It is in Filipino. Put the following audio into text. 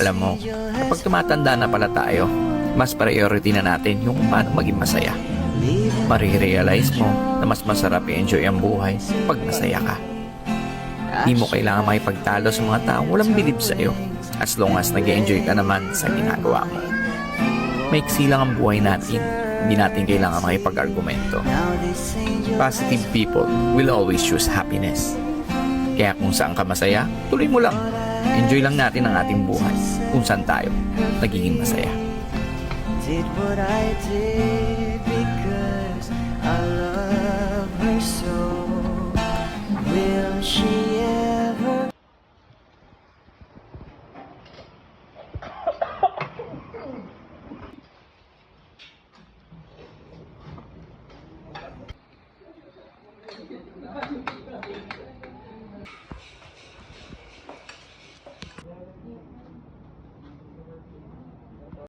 Alam mo, kapag tumatanda na pala tayo, mas priority na natin yung paano maging masaya. Marirealize mo na mas masarap i-enjoy ang buhay pag masaya ka. Di mo kailangan makipagtalo sa mga taong walang bilib sa'yo as long as nag enjoy ka naman sa ginagawa mo. Maiksi lang ang buhay natin. Hindi natin kailangan makipag-argumento. Positive people will always choose happiness. Kaya kung saan ka masaya, tuloy mo lang. Enjoy lang natin ang ating buhay kung saan tayo nagiging masaya. did what I did because I love her so.